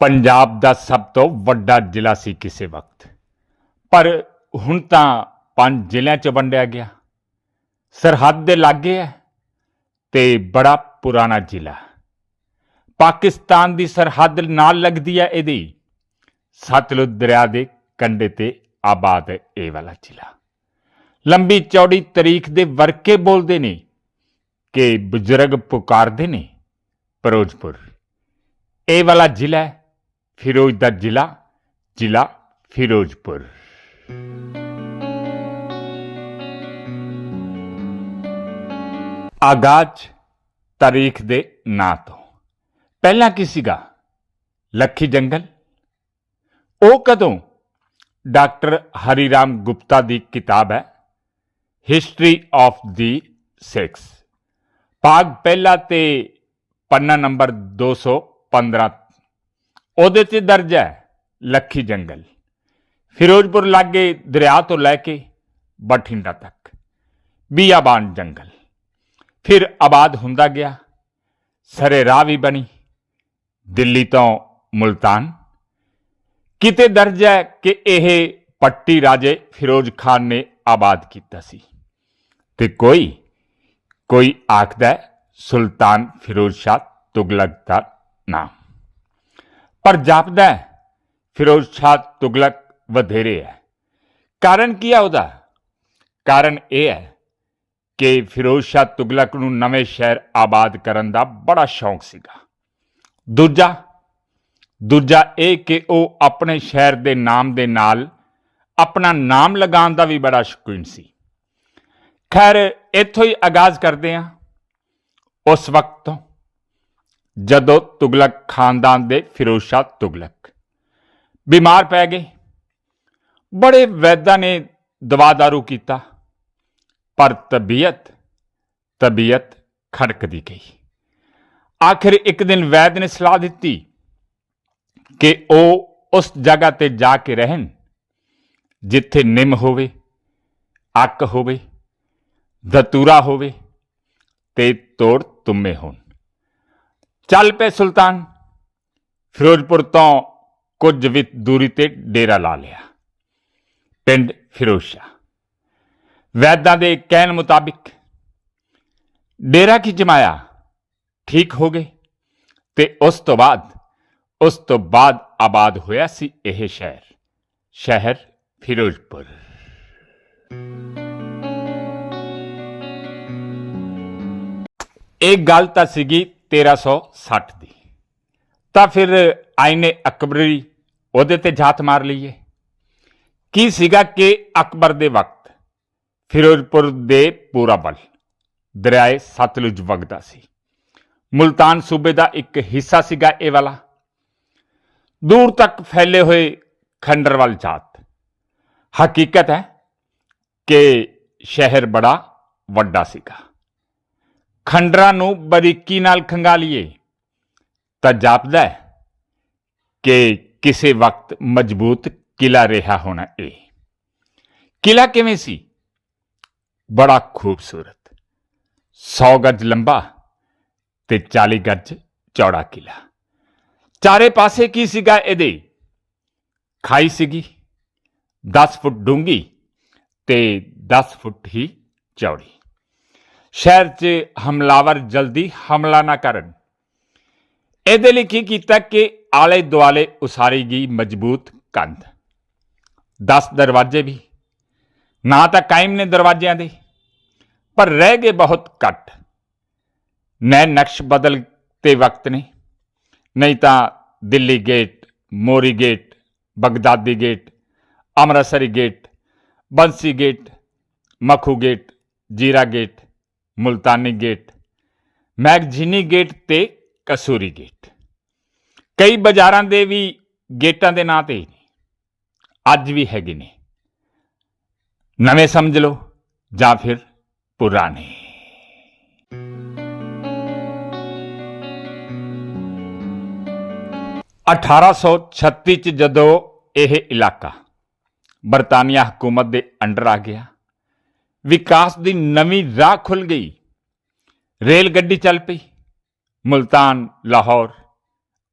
ਪੰਜਾਬ ਦਾ ਸਭ ਤੋਂ ਵੱਡਾ ਜ਼ਿਲ੍ਹਾ ਸੀ ਕਿਸੇ ਵਕਤ। ਪਰ ਹੁਣ ਤਾਂ ਪੰਜ ਜ਼ਿਲ੍ਹਿਆਂ 'ਚ ਵੰਡਿਆ ਗਿਆ। ਸਰਹੱਦ ਦੇ ਲਾਗੇ ਹੈ ਤੇ ਬੜਾ ਪੁਰਾਣਾ ਜ਼ਿਲ੍ਹਾ। ਪਾਕਿਸਤਾਨ ਦੀ ਸਰਹੱਦ ਨਾਲ ਲੱਗਦੀ ਹੈ ਇਹਦੀ। ਸਤਲੁਜ ਦਰਿਆ ਦੇ ਕੰਢੇ ਤੇ ਆਬਾਦ ਹੈ ਇਹ ਵਾਲਾ ਜ਼ਿਲ੍ਹਾ। ਲੰਬੀ ਚੌੜੀ ਤਾਰੀਖ ਦੇ ਵਰਕੇ ਬੋਲਦੇ ਨੇ ਕਿ ਬਜ਼ੁਰਗ ਪੁਕਾਰਦੇ ਨੇ, ਫਿਰੋਜ਼ਪੁਰ। ਇਹ ਵਾਲਾ ਜ਼ਿਲ੍ਹਾ ਹੈ ਫਿਰੋਜ਼ ਦਾ ਜ਼ਿਲ੍ਹਾ ਜ਼ਿਲ੍ਹਾ ਫਿਰੋਜ਼ਪੁਰ ਆਗਾਜ਼ ਤਾਰੀਖ ਦੇ ਨਾਂ ਤੋਂ ਪਹਿਲਾਂ ਕੀ ਸੀਗਾ ਲੱਖੀ ਜੰਗਲ ਉਹ ਕਦੋਂ ਡਾਕਟਰ ਹਰੀ ਰਾਮ ਗੁਪਤਾ ਦੀ ਕਿਤਾਬ ਹੈ ਹਿਸਟਰੀ ਆਫ ਦੀ ਸੈਕਸ ਭਾਗ ਪਹਿਲਾ ਤੇ ਪੰਨਾ ਨੰਬਰ 215 ਉਹਦੇ 'ਚ ਦਰਜ ਹੈ, ਲੱਖੀ ਜੰਗਲ। ਫਿਰੋਜ਼ਪੁਰ ਲਾਗੇ ਦਰਿਆ ਤੋਂ ਲੈ ਕੇ ਬਠਿੰਡਾ ਤੱਕ, ਬੀਆਬਾਨ ਜੰਗਲ। ਫਿਰ ਆਬਾਦ ਹੁੰਦਾ ਗਿਆ, ਸਰੇ ਰਾਹ ਵੀ ਬਣੀ, ਦਿੱਲੀ ਤੋਂ ਮੁਲਤਾਨ। ਕਿਤੇ ਦਰਜ ਹੈ ਕਿ ਇਹ ਪੱਟੀ ਰਾਜੇ ਫਿਰੋਜ਼ ਖਾਨ ਨੇ ਆਬਾਦ ਕੀਤਾ ਸੀ। ਤੇ ਕੋਈ ਕੋਈ ਆਖਦਾ ਸੁਲਤਾਨ ਫਿਰੋਜ਼ ਸ਼ਾਹ ਤੁਗਲਕ ਦਾ ਨਾਮ। ਪਰ ਜਾਪਦਾ ਫਿਰੋਜ਼ ਸ਼ਾਹ ਤੁਗਲਕ ਵਧੇਰੇ ਹੈ। ਕਾਰਨ ਕੀ ਹੈ ਉਹਦਾ? ਕਾਰਨ ਇਹ ਹੈ ਕਿ ਫਿਰੋਜ਼ ਸ਼ਾਹ ਤੁਗਲਕ ਨੂੰ ਨਵੇਂ ਸ਼ਹਿਰ ਆਬਾਦ ਕਰਨ ਦਾ ਬੜਾ ਸ਼ੌਂਕ ਸੀਗਾ। ਦੂਜਾ ਦੂਜਾ ਇਹ ਕਿ ਉਹ ਆਪਣੇ ਸ਼ਹਿਰ ਦੇ ਨਾਮ ਦੇ ਨਾਲ ਆਪਣਾ ਨਾਮ ਲਗਾਉਣ ਦਾ ਵੀ ਬੜਾ ਸ਼ੌਕੀਨ ਸੀ। ਖੈਰ, ਇੱਥੋਂ ਹੀ ਆਗਾਜ਼ ਕਰਦੇ ਹਾਂ। ਉਸ ਵਕਤ ਤੋਂ ਜਦੋਂ ਤੁਗਲਕ ਖਾਨਦਾਨ ਦੇ ਫਿਰੋਜ਼ ਸ਼ਾਹ ਤੁਗਲਕ ਬਿਮਾਰ ਪੈ ਗਏ। ਬੜੇ ਵੈਦਾਂ ਨੇ ਦਵਾ ਦਾਰੂ ਕੀਤਾ, ਪਰ ਤਬੀਅਤ ਤਬੀਅਤ ਖੜਕਦੀ ਗਈ। ਆਖਿਰ ਇੱਕ ਦਿਨ ਵੈਦ ਨੇ ਸਲਾਹ ਦਿੱਤੀ ਕਿ ਉਹ ਉਸ ਜਗ੍ਹਾ ਤੇ ਜਾ ਕੇ ਰਹਿਣ ਜਿੱਥੇ ਨਿੰਮ ਹੋਵੇ, ਅੱਕ ਹੋਵੇ ਦਤੂਰਾ ਹੋਵੇ ਤੇ ਤੋੜ ਤੁਮੇ ਹੋਣ। ਚੱਲ ਪਏ ਸੁਲਤਾਨ। ਫਿਰੋਜ਼ਪੁਰ ਤੋਂ ਕੁਝ ਵੀ ਦੂਰੀ ਤੇ ਡੇਰਾ ਲਾ ਲਿਆ। ਪਿੰਡ ਫਿਰੋਜ਼ਸ਼ਾਹ। ਵੈਦਾਂ ਦੇ ਕਹਿਣ ਮੁਤਾਬਿਕ ਡੇਰਾ ਕੀ ਜਮਾਇਆ? ਠੀਕ ਹੋ ਗਏ। ਤੇ ਉਸ ਤੋਂ ਬਾਅਦ, ਉਸ ਤੋਂ ਬਾਅਦ ਆਬਾਦ ਹੋਇਆ ਸੀ ਇਹ ਸ਼ਹਿਰ ਸ਼ਹਿਰ ਫਿਰੋਜ਼ਪੁਰ। ਇਹ ਗੱਲ ਤਾਂ ਸੀਗੀ 1360 ਦੀ। ਤਾਂ ਫਿਰ ਆਇਨੇ ਅਕਬਰੀ ਉਹਦੇ ਤੇ ਜਾਤ ਮਾਰ ਲਈਏ। ਕੀ ਸੀਗਾ ਕਿ ਅਕਬਰ ਦੇ ਵਕਤ ਫਿਰੋਜ਼ਪੁਰ ਦੇ ਪੂਰਾ ਬਲ ਦਰਿਆਏ ਸਤਲੁਜ ਵਗਦਾ ਸੀ। ਮੁਲਤਾਨ ਸੂਬੇ ਦਾ ਇੱਕ ਹਿੱਸਾ ਸੀਗਾ ਇਹ ਵਾਲਾ। ਦੂਰ ਤੱਕ ਫੈਲੇ ਹੋਏ ਖੰਡਰਵਾਲ ਜਾਤ ਹਕੀਕਤ ਹੈ ਕਿ ਸ਼ਹਿਰ ਬੜਾ ਵੱਡਾ ਸੀਗਾ। ਖੰਡਰਾਂ ਨੂੰ ਬਰੀਕੀ ਨਾਲ ਖੰਗਾਲੀਏ, ਤਾਂ ਜਾਪਦਾ ਹੈ ਕਿ ਕਿਸੇ ਵਕਤ ਮਜ਼ਬੂਤ ਕਿਲਾ ਰਿਹਾ ਹੋਣਾ ਇਹ ਕਿਲਾ ਕਿਵੇਂ ਸੀ? ਬੜਾ ਖੂਬਸੂਰਤ। 100 ਗਜ ਲੰਬਾ ਤੇ 40 ਗਜ ਚੌੜਾ ਕਿਲਾ ਚਾਰੇ ਪਾਸੇ ਕੀ ਸੀਗਾ ਇਹਦੇ? ਖਾਈ ਸੀਗੀ 10 ਫੁੱਟ ਡੂੰਗੀ ਤੇ 10 ਫੁੱਟ ਹੀ ਚੌੜੀ। ਸ਼ਹਿਰ 'ਚ ਹਮਲਾਵਰ ਜਲਦੀ ਹਮਲਾ ਨਾ ਕਰਨ। ਇਹਦੇ ਲਈ ਕੀ ਕੀਤਾ ਕਿ ਆਲੇ ਦੁਆਲੇ ਉਸਾਰੀ ਗਈ ਮਜ਼ਬੂਤ ਕੰਧ। 10 ਦਰਵਾਜ਼ੇ ਵੀ। ਨਾ ਤਾਂ ਕਾਇਮ ਨੇ ਦਰਵਾਜ਼ਿਆਂ ਦੇ। ਪਰ ਰਹਿ ਗਏ ਬਹੁਤ ਘੱਟ। ਨੈ ਨਕਸ਼ ਬਦਲ ਤੇ ਵਕਤ ਨੇ। ਨਹੀਂ ਤਾਂ Delhi gate, Mori gate, Baghdadi gate, Amritsari gate, Bansi gate, Makhu gate, Zira gate Multani gate, Magazini gate ਤੇ ਕਸੂਰੀ ਗੇਟ। ਕਈ ਬਾਜ਼ਾਰਾਂ ਦੇ ਵੀ ਗੇਟਾਂ ਦੇ ਨਾਂ ਤੇ ਅੱਜ ਵੀ ਹੈਗੇ ਨੇ। ਨਵੇਂ ਸਮਝ ਲਓ ਜਾਂ ਫਿਰ ਪੁਰਾਣੇ। 1836 ਚ ਜਦੋਂ ਇਹ ਇਲਾਕਾ ਬਰਤਾਨੀਆ ਹਕੂਮਤ ਦੇ ਅੰਡਰ ਆ ਗਿਆ ਵਿਕਾਸ ਦੀ ਨਵੀਂ ਰਾਹ ਖੁੱਲ ਗਈ। ਰੇਲ ਗੱਡੀ ਚੱਲ ਪਈ। ਮੁਲਤਾਨ, ਲਾਹੌਰ।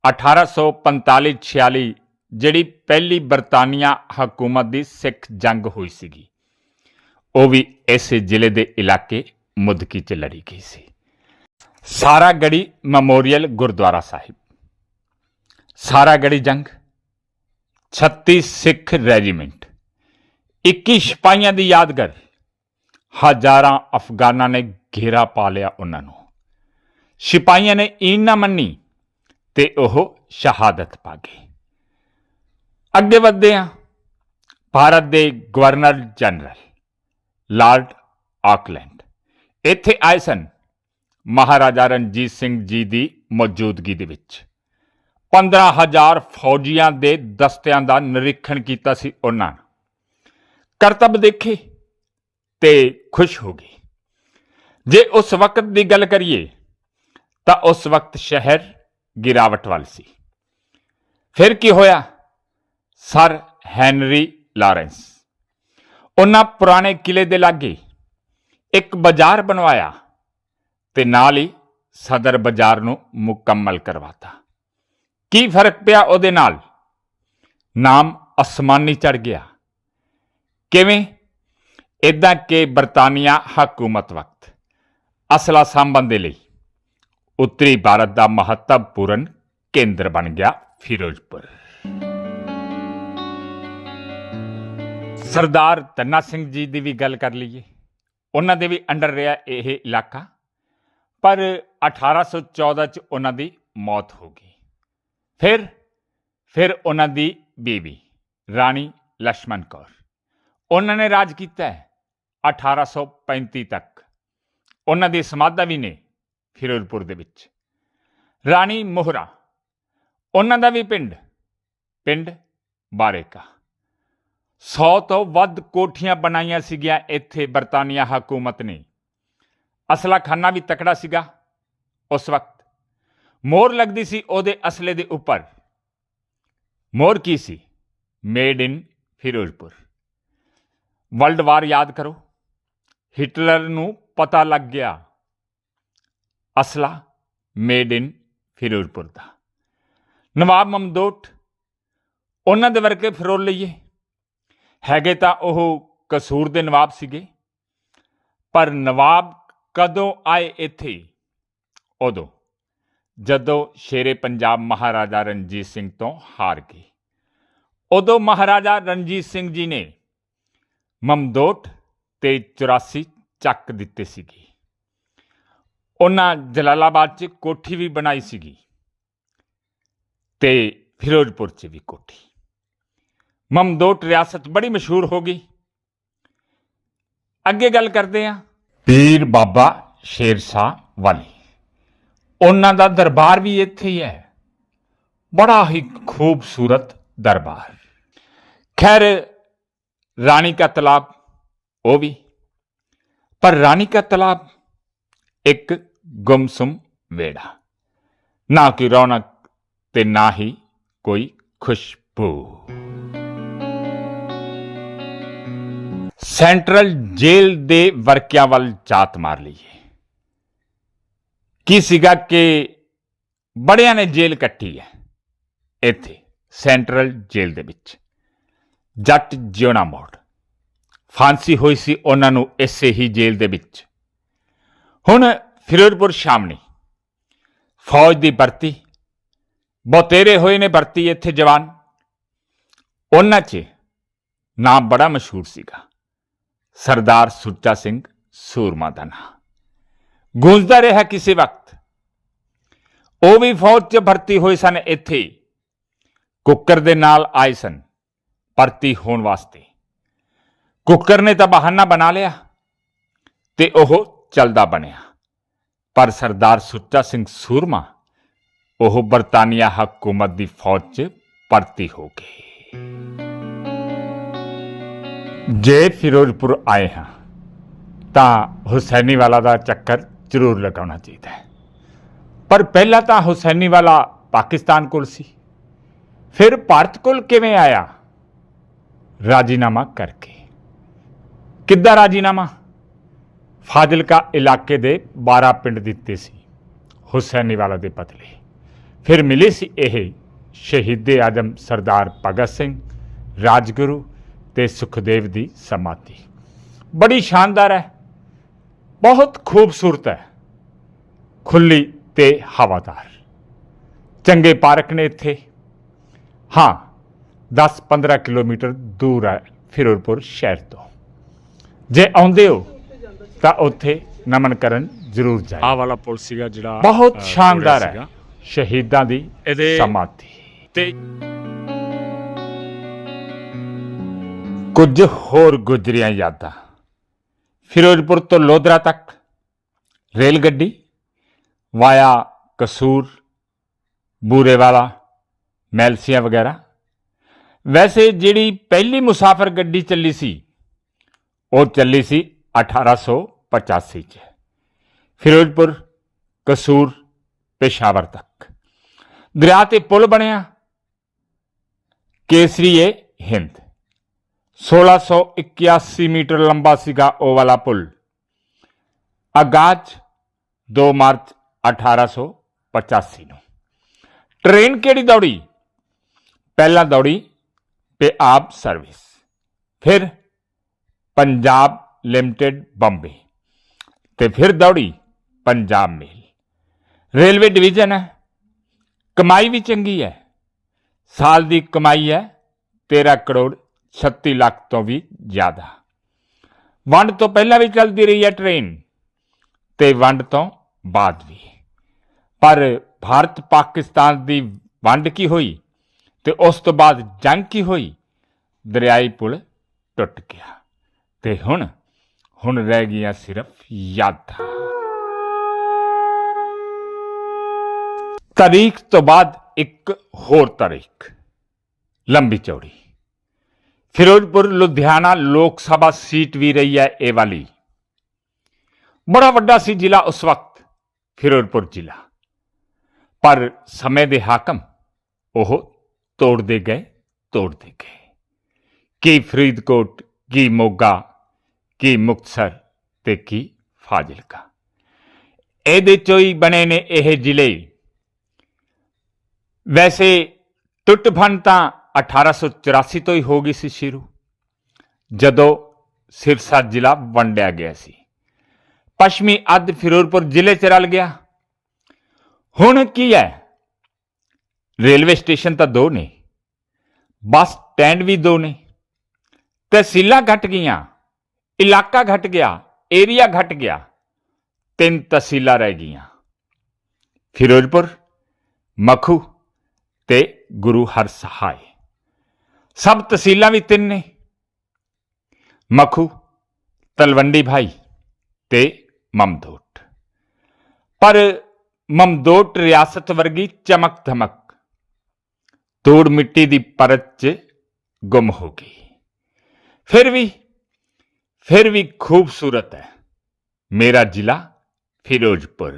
1845-46 ਜਿਹੜੀ ਪਹਿਲੀ ਬਰਤਾਨੀਆ ਹਕੂਮਤ ਦੀ ਸਿੱਖ ਜੰਗ ਹੋਈ ਸੀਗੀ, ਉਹ ਵੀ ਇਸੇ ਜ਼ਿਲ੍ਹੇ ਦੇ ਇਲਾਕੇ ਮੁਦਕੀ ਚ ਲੜੀ ਗਈ ਸੀ। ਸਾਰਾਗੜੀ ਮੈਮੋਰੀਅਲ ਗੁਰਦੁਆਰਾ ਸਾਹਿਬ। ਸਾਰਾਗੜੀ ਜੰਗ 36 ਸਿੱਖ ਰੈਜੀਮੈਂਟ। 21 ਸਿਪਾਹੀਆਂ ਦੀ ਯਾਦਗਾਰ। ਹਜ਼ਾਰਾਂ ਅਫਗਾਨਾਂ ਨੇ ਘੇਰਾ ਪਾ ਲਿਆ ਉਹਨਾਂ ਨੂੰ। ਸਿਪਾਹੀਆਂ ਨੇ ਈਨ ਨਾ ਮੰਨੀ ਤੇ ਉਹ ਸ਼ਹਾਦਤ ਪਾ ਗਏ। ਅੱਗੇ ਵਧਦੇ ਹਾਂ। ਭਾਰਤ ਦੇ ਗਵਰਨਰ ਜਨਰਲ ਲਾਰਡ ਆਕਲੈਂਡ। ਇੱਥੇ ਆਏ ਸਨ ਮਹਾਰਾਜਾ ਰਣਜੀਤ ਸਿੰਘ ਜੀ ਦੀ ਮੌਜੂਦਗੀ ਦੇ ਵਿੱਚ। 15000 ਫੌਜੀਆਂ ਦੇ ਦਸਤਿਆਂ ਦਾ ਨਿਰੀਖਣ ਕੀਤਾ ਸੀ ਉਹਨਾਂ ਨੇ। ਕਰਤੱਵ ਦੇਖੇ। ਤੇ ਖੁਸ਼ ਹੋ ਗਈ। ਜੇ ਉਸ ਵਕਤ ਦੀ ਗੱਲ ਕਰੀਏ, ਤਾਂ ਉਸ ਵਕਤ ਸ਼ਹਿਰ ਗਿਰਾਵਟ ਵੱਲ ਸੀ। ਫਿਰ ਕੀ ਹੋਇਆ? ਸਰ ਹੈਨਰੀ ਲਾਰੈਂਸ, ਉਹਨਾਂ ਪੁਰਾਣੇ ਕਿਲੇ ਦੇ ਲਾਗੇ ਇੱਕ ਬਾਜ਼ਾਰ ਬਣਵਾਇਆ ਤੇ ਨਾਲ ਹੀ ਸਦਰ ਬਾਜ਼ਾਰ ਨੂੰ ਮੁਕੰਮਲ ਕਰਵਾਤਾ। ਕੀ ਫ਼ਰਕ ਪਿਆ ਉਹਦੇ ਨਾਲ? ਨਾਮ ਅਸਮਾਨੀ ਚੜ ਗਿਆ। ਕਿਵੇਂ? ਇਦਾਂ ਕਿ ਬਰਤਾਨੀਆ ਹਕੂਮਤ ਵਕਤ। ਅਸਲਾ ਸੰਬੰਧ ਦੇ ਲਈ ਉੱਤਰੀ ਭਾਰਤ ਦਾ ਮਹੱਤਵਪੂਰਨ ਕੇਂਦਰ ਬਣ ਗਿਆ ਫਿਰੋਜ਼ਪੁਰ। ਸਰਦਾਰ ਤੰਨਾ ਸਿੰਘ ਜੀ ਦੀ ਵੀ ਗੱਲ ਕਰ ਲਈਏ। ਉਹਨਾਂ ਦੇ ਵੀ ਅੰਡਰ ਰਿਹਾ ਇਹ ਇਲਾਕਾ। ਪਰ 1814 ਚ ਉਹਨਾਂ ਦੀ ਮੌਤ ਹੋ ਗਈ। ਫਿਰ ਫਿਰ ਉਹਨਾਂ ਦੀ ਬੀਵੀ ਰਾਣੀ ਲక్ష్మణ ਕੌਰ। ਉਹਨਾਂ ਨੇ ਰਾਜ ਕੀਤਾ ਹੈ। 1835 ਤੱਕ। ਉਹਨਾਂ ਦੀ ਸਮਾਧਾ ਵੀ ਨੇ ਫਿਰੋਜ਼ਪੁਰ ਦੇ ਵਿੱਚ। ਰਾਣੀ ਮੋਹਰਾ, ਉਹਨਾਂ ਦਾ ਵੀ ਪਿੰਡ ਪਿੰਡ ਬਾਰੇਕਾ। 100 ਤੋਂ ਵੱਧ ਕੋਠੀਆਂ ਬਣਾਈਆਂ ਸੀਗੀਆਂ ਇੱਥੇ ਬਰਤਾਨੀਆ ਹਕੂਮਤ ਨੇ। ਅਸਲਾ ਖਾਨਾ ਵੀ ਤਕੜਾ ਸੀਗਾ ਉਸ ਵਕਤ। ਮੋਰ ਲੱਗਦੀ ਸੀ ਉਹਦੇ ਅਸਲੇ ਦੇ ਉੱਪਰ। ਮੋਰ ਕੀ ਸੀ? Made in Firozpur. World war ਯਾਦ ਕਰੋ। ਹਿਟਲਰ ਨੂੰ ਪਤਾ ਲੱਗ ਗਿਆ। ਅਸਲਾ ਮੇਡ ਇਨ ਫਿਰੋਜ਼ਪੁਰ ਦਾ। ਨਵਾਬ ਮਮਦੋਟ, ਉਹਨਾਂ ਦੇ ਵਰਗੇ ਫਰੋਲ ਲਈਏ। ਹੈਗੇ ਤਾਂ ਉਹ ਕਸੂਰ ਦੇ ਨਵਾਬ ਸੀਗੇ। ਪਰ ਨਵਾਬ ਕਦੋਂ ਆਏ ਇੱਥੇ? ਉਦੋਂ, ਜਦੋਂ ਸ਼ੇਰੇ ਪੰਜਾਬ ਮਹਾਰਾਜਾ ਰਣਜੀਤ ਸਿੰਘ ਤੋਂ ਹਾਰ ਗਏ। ਉਦੋਂ ਮਹਾਰਾਜਾ ਰਣਜੀਤ ਸਿੰਘ ਜੀ ਨੇ ਮਮਦੋਟ ਤੇ 84 ਚੱਕ ਦਿੱਤੇ ਸੀਗੇ। ਉਹਨਾਂ ਜਲਾਲਾਬਾਦ 'ਚ ਕੋਠੀ ਵੀ ਬਣਾਈ ਸੀਗੀ ਤੇ ਫਿਰੋਜ਼ਪੁਰ 'ਚ ਵੀ ਕੋਠੀ। ਮਮਦੋਟ ਰਿਆਸਤ ਬੜੀ ਮਸ਼ਹੂਰ ਹੋ ਗਈ। ਅੱਗੇ ਗੱਲ ਕਰਦੇ ਹਾਂ ਪੀਰ ਬਾਬਾ ਸ਼ੇਰ ਸ਼ਾਹ ਵਾਲੀ। ਉਹਨਾਂ ਦਾ ਦਰਬਾਰ ਵੀ ਇੱਥੇ ਹੀ ਹੈ। ਬੜਾ ਹੀ ਖੂਬਸੂਰਤ ਦਰਬਾਰ। ਖੈਰ, ਰਾਣੀ ਕਾ ਤਲਾਬ ਉਹ ਵੀ ਪਰ ਰਾਣੀ ਕਾ ਤਲਾਬ ਇੱਕ ਗੁੰਮਸੁਮ ਵੇੜਾ ਨਾ ਕੋਈ ਰੌਣਕ ਤੇ ਨਾ ਹੀ ਕੋਈ ਖੁਸ਼ਬੂ ਸੈਂਟਰਲ ਜੇਲ੍ਹ ਦੇ ਵਰਕਿਆਂ ਵੱਲ ਝਾਤ ਮਾਰ ਲਈਏ ਕੀ ਸੀਗਾ ਕਿ ਬੜਿਆਂ ਨੇ ਜੇਲ੍ਹ ਕੱਟੀ ਹੈ ਇੱਥੇ ਸੈਂਟਰਲ ਜੇਲ੍ਹ ਦੇ ਵਿੱਚ ਜੱਟ ਜਿਉਣਾ ਮੋੜ ਫਾਂਸੀ ਹੋਈ ਸੀ ਉਹਨਾਂ ਨੂੰ ਇਸੇ ਹੀ ਜੇਲ੍ਹ ਦੇ ਵਿੱਚ। ਹੁਣ ਫਿਰੋਜ਼ਪੁਰ ਸ਼ਾਮਣੀ। ਫੌਜ ਦੀ ਭਰਤੀ। ਬਹੁਤੇਰੇ ਹੋਏ ਨੇ ਭਰਤੀ ਇੱਥੇ ਜਵਾਨ। ਉਹਨਾਂ 'ਚ ਨਾਮ ਬੜਾ ਮਸ਼ਹੂਰ ਸੀਗਾ। ਸਰਦਾਰ ਸੁੱਚਾ ਸਿੰਘ ਸੂਰਮਾ ਦਾ ਨਾਂ ਗੂੰਜਦਾ ਰਿਹਾ ਕਿਸੇ ਵਕਤ। ਉਹ ਵੀ ਫੌਜ 'ਚ ਭਰਤੀ ਹੋਏ ਸਨ ਇੱਥੇ। ਕੁੱਕਰ ਦੇ ਨਾਲ ਆਏ ਸਨ। ਭਰਤੀ ਹੋਣ ਵਾਸਤੇ। ਕੁੱਕਰ ਨੇ ਤਾਂ ਬਹਾਨਾ ਬਣਾ ਲਿਆ ਤੇ ਉਹ ਚਲਦਾ ਬਣਿਆ। ਪਰ ਸਰਦਾਰ ਸੁੱਚਾ ਸਿੰਘ ਸੂਰਮਾ, ਉਹ ਬਰਤਾਨੀਆ ਹਕੂਮਤ ਦੀ ਫੌਜ 'ਚ ਭਰਤੀ ਹੋ ਗਏ। ਜੇ ਫਿਰੋਜ਼ਪੁਰ ਆਏ ਹਾਂ, ਤਾਂ ਹੁਸੈਨੀ ਵਾਲਾ ਦਾ ਚੱਕਰ ਜ਼ਰੂਰ ਲਗਾਉਣਾ ਚਾਹੀਦਾ ਹੈ। ਪਰ ਪਹਿਲਾਂ ਤਾਂ ਹੁਸੈਨੀ ਵਾਲਾ ਪਾਕਿਸਤਾਨ ਕੋਲ ਸੀ। ਫਿਰ ਭਾਰਤ ਕੋਲ ਕਿਵੇਂ ਆਇਆ? ਰਾਜੀਨਾਮਾ ਕਰਕੇ। ਕਿੱਦਾਂ ਰਾਜੀਨਾਮਾ? ਫਾਜ਼ਿਲਕਾ ਇਲਾਕੇ ਦੇ 12 ਪਿੰਡ ਦਿੱਤੇ ਸੀ ਹੁਸੈਨੀਵਾਲਾ ਦੇ ਪਤਲੇ। ਫਿਰ ਮਿਲੇ ਸੀ ਇਹ ਸ਼ਹੀਦੇ ਆਜਮ ਸਰਦਾਰ ਭਗਤ ਸਿੰਘ, ਰਾਜਗੁਰੂ ਤੇ ਸੁਖਦੇਵ ਦੀ ਸਮਾਧੀ। ਬੜੀ ਸ਼ਾਨਦਾਰ ਹੈ, ਬਹੁਤ ਖੂਬਸੂਰਤ ਹੈ ਖੁੱਲੀ ਤੇ ਹਵਾਦਾਰ। ਚੰਗੇ ਪਾਰਕ ਨੇ ਇੱਥੇ। ਹਾਂ 10-15 ਕਿਲੋਮੀਟਰ ਦੂਰ ਹੈ ਫਿਰੋਜ਼ਪੁਰ ਸ਼ਹਿਰ ਤੋਂ। ਜੇ ਆਉਂਦੇ ਹੋ ਤਾਂ ਉੱਥੇ ਨਮਨ ਕਰਨ ਜ਼ਰੂਰ ਜਾਇਓ। ਆਹ ਵਾਲਾ ਪੁਲ ਸੀਗਾ ਜਿਹੜਾ ਬਹੁਤ ਸ਼ਾਨਦਾਰ ਹੈ। ਸ਼ਹੀਦਾਂ ਦੀ ਇਹਦੇ- ਸਮਾਧੀ। ਤੇ ਕੁਝ ਹੋਰ ਗੁਜ਼ਰੀਆਂ ਯਾਦਾਂ। ਫਿਰੋਜ਼ਪੁਰ ਤੋਂ ਲੋਧਰਾ ਤੱਕ ਰੇਲ ਗੱਡੀ ਵਾਇਆ ਕਸੂਰ ਬੂਰੇਵਾਲਾ ਮੈਲਸੀਆਂ ਵਗੈਰਾ। ਵੈਸੇ ਜਿਹੜੀ ਪਹਿਲੀ ਮੁਸਾਫਰ ਗੱਡੀ ਚੱਲੀ ਸੀ ਉਹ ਚੱਲੀ ਸੀ 1885 ਚ, ਫਿਰੋਜ਼ਪੁਰ ਕਸੂਰ ਪੇਸ਼ਾਵਰ ਤੱਕ। ਦਰਿਆ ਤੇ ਪੁਲ ਬਣਿਆ, ਕੇਸਰੀਏ ਹਿੰਦ। 1681 ਮੀਟਰ ਲੰਬਾ ਸੀਗਾ ਉਹ ਵਾਲਾ ਪੁਲ। ਆਗਾਜ਼ 2 ਮਾਰਚ 1885 ਨੂੰ। ਟ੍ਰੇਨ ਕਿਹੜੀ ਦੌੜੀ? ਪਹਿਲਾਂ ਦੌੜੀ ਪੇ ਆਪ ਸਰਵਿਸ, ਫਿਰ ਪੰਜਾਬ ਲਿਮਟਿਡ ਬੰਬੇ ਤੇ ਫਿਰ ਦੌੜੀ ਪੰਜਾਬ ਮੇਲ। ਰੇਲਵੇ ਡਿਵੀਜ਼ਨ ਹੈ। ਕਮਾਈ ਵੀ ਚੰਗੀ ਹੈ। ਸਾਲ ਦੀ ਕਮਾਈ ਹੈ। 13 ਕਰੋੜ 36 ਲੱਖ ਤੋਂ ਵੀ ਜ਼ਿਆਦਾ। ਵੰਡ ਤੋਂ ਪਹਿਲਾਂ ਵੀ ਚੱਲਦੀ ਰਹੀ ਹੈ ਟ੍ਰੇਨ ਤੇ ਵੰਡ ਤੋਂ ਬਾਅਦ ਵੀ। ਪਰ ਭਾਰਤ ਪਾਕਿਸਤਾਨ ਦੀ ਵੰਡ ਕੀ ਹੋਈ ਤੇ ਉਸ ਤੋਂ ਬਾਅਦ ਜੰਗ ਕੀ ਹੋਈ? ਦਰਿਆਈ ਪੁਲ ਟੁੱਟ ਗਿਆ। ਤੇ ਹੁਣ ਹੁਣ ਰਹਿ ਗਈਆਂ ਸਿਰਫ ਯਾਦਾਂ। ਤਾਰੀਖ ਤੋਂ ਬਾਅਦ ਇੱਕ ਹੋਰ ਤਾਰੀਖ, ਲੰਬੀ ਚੌੜੀ। ਫਿਰੋਜ਼ਪੁਰ, ਲੁਧਿਆਣਾ ਲੋਕ ਸਭਾ ਸੀਟ ਵੀ ਰਹੀ ਹੈ ਇਹ ਵਾਲੀ। ਬੜਾ ਵੱਡਾ ਸੀ ਜ਼ਿਲ੍ਹਾ ਉਸ ਵਕਤ, ਫਿਰੋਜ਼ਪੁਰ ਜ਼ਿਲ੍ਹਾ। ਪਰ ਸਮੇਂ ਦੇ ਹਾਕਮ ਉਹ ਤੋੜਦੇ ਗਏ ਤੋੜਦੇ ਗਏ। ਕੀ ਫਰੀਦਕੋਟ, ਕੀ ਮੋਗਾ ਕੀ ਮੁਕਤਸਰ ਤੇ ਕੀ ਫਾਜ਼ਿਲਕਾ? ਇਹਦੇ ਚੋਂ ਹੀ ਬਣੇ ਨੇ ਇਹ ਜ਼ਿਲ੍ਹੇ। ਵੈਸੇ ਟੁੱਟ ਭੰਨ ਤਾਂ 1884 ਤੋਂ ਹੀ ਹੋ ਗਈ ਸੀ ਸ਼ੁਰੂ, ਜਦੋਂ ਸਿਰਸਾ ਜ਼ਿਲ੍ਹਾ ਵੰਡਿਆ ਗਿਆ ਸੀ। ਪੱਛਮੀ ਅੱਧ ਫਿਰੋਜ਼ਪੁਰ ਜ਼ਿਲ੍ਹੇ ਚ ਰਲ ਗਿਆ। ਹੁਣ ਕੀ ਹੈ? ਰੇਲਵੇ ਸਟੇਸ਼ਨ ਤਾਂ ਦੋ ਨੇ, ਬੱਸ ਸਟੈਂਡ ਵੀ ਦੋ ਨੇ, ਤਹਿਸੀਲਾਂ ਘਟ ਗਈਆਂ। ਇਲਾਕਾ ਘਟ ਗਿਆ ਏਰੀਆ ਘਟ ਗਿਆ, ਤਿੰਨ ਤਹਿਸੀਲਾਂ ਰਹਿ ਗਈਆਂ। ਫਿਰੋਜ਼ਪੁਰ, ਮਖੂ ਤੇ ਗੁਰੂ ਹਰ ਸਹਾਇ ਸਭ ਤਹਿਸੀਲਾਂ ਵੀ ਤਿੰਨ ਨੇ। ਮਖੂ, ਤਲਵੰਡੀ ਭਾਈ ਤੇ ਮਮਦੋਟ। ਪਰ ਮਮਦੋਟ ਰਿਆਸਤ ਵਰਗੀ ਚਮਕ ਧਮਕ ਧੂੜ ਮਿੱਟੀ ਦੀ ਪਰਤ 'ਚ ਗੁੰਮ ਹੋ ਗਈ। ਫਿਰ ਵੀ ਫਿਰ ਵੀ ਖੂਬਸੂਰਤ ਹੈ ਮੇਰਾ ਜ਼ਿਲ੍ਹਾ ਫਿਰੋਜ਼ਪੁਰ